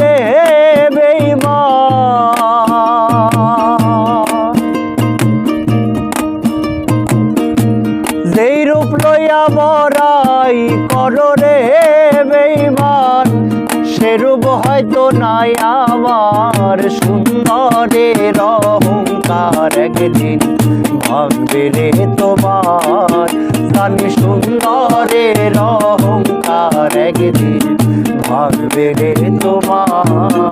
রে বেইমান। যেই রূপ লইয়া বরাই কররে বেইমান সেরূপ হয়তো নাই আমার সুন্দরের অহংকার একদিন। ভাঙবে রে তোমার, জানি সুন্দরের ভাঙবে রে তোমার।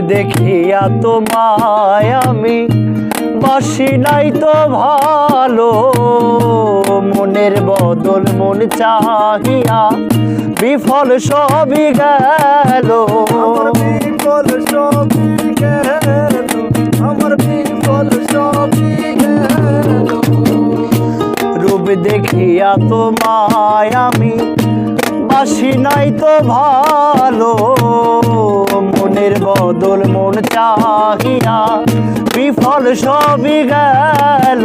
দেখিয়া তোমায় আমি বাসি নাই তো ভালো। মনের বদল মন চাহিয়া বিফল সবই গেল। বিফল সবই গেল। আমার বিফল সবই গেল। রূপ দেখিয়া তোমায় আমি বাসি নাই তো ভালো। মন চাহিয়া বিফল সবই গেল।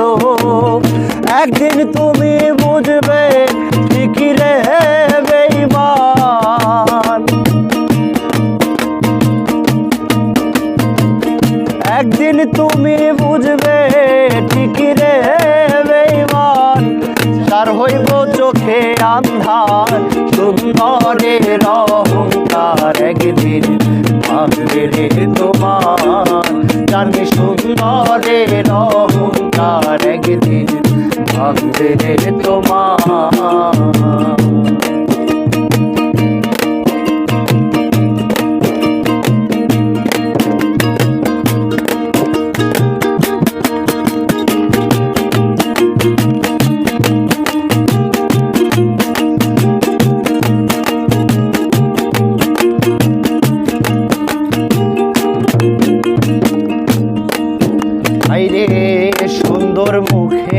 একদিন তুমি তার হইব চোখে আন্ধার, সুন্দরের অহংকার একদিন ভাঙবে রে তোমার। জানি সুন্দরের অহংকার একদিন ভাঙবে রে তোমার।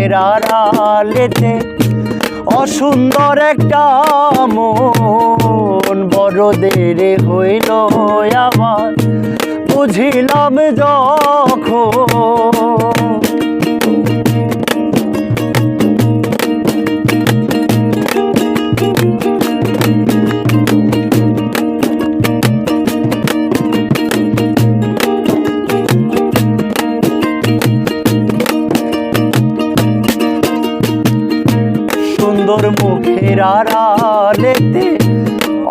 মুখের আড়ালেতে অসুন্দর একটা মন। বড় দেরে হইল আমার। বুঝিলাম যখন আড়ালেতে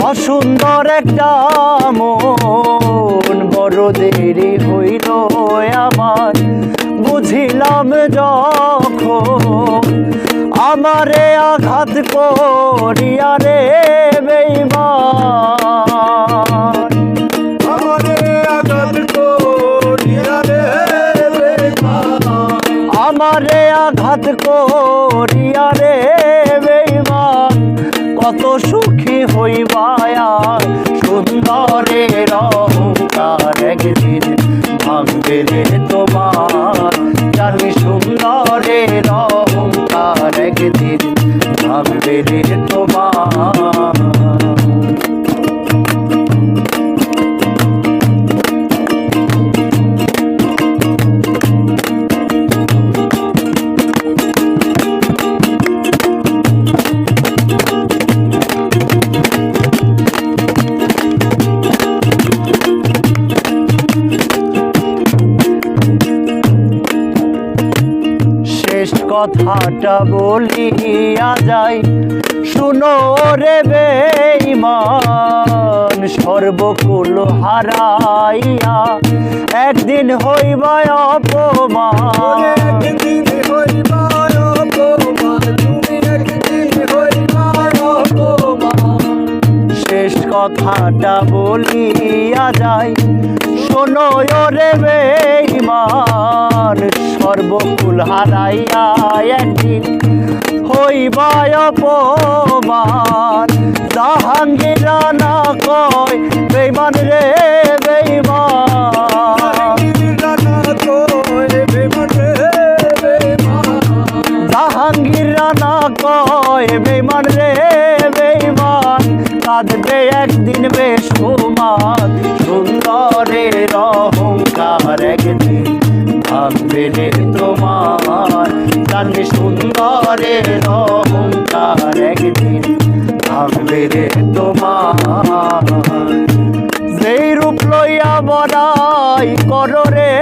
অসুন্দর একটা মন। বড় দেরি হইল আমার বুঝিলাম যখন আমারে আঘাত করিয়া ভাঙবে রে তোমার কথাটা বলিয়া যাই। শুনো রে বেইমান সর্বকুল হারাইয়া একদিন হইবা অপমান। একদিন হইবা অপমান। শেষ কথাটা বলিয়া যাই। শোনো রে বেইমান সর্বকুল হারাইয়া একদিন হই হইবায় অপমান। জাহাঙ্গীর না কয় বেইমান রে রে তোমার, জানি সুন্দরের অহংকার একদিন ভাববে রে তোমার। যেই রূপ লইয়া বড়াই করো রে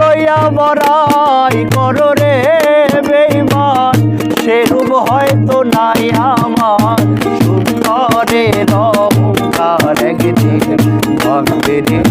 লইয়া বড়াই করো রে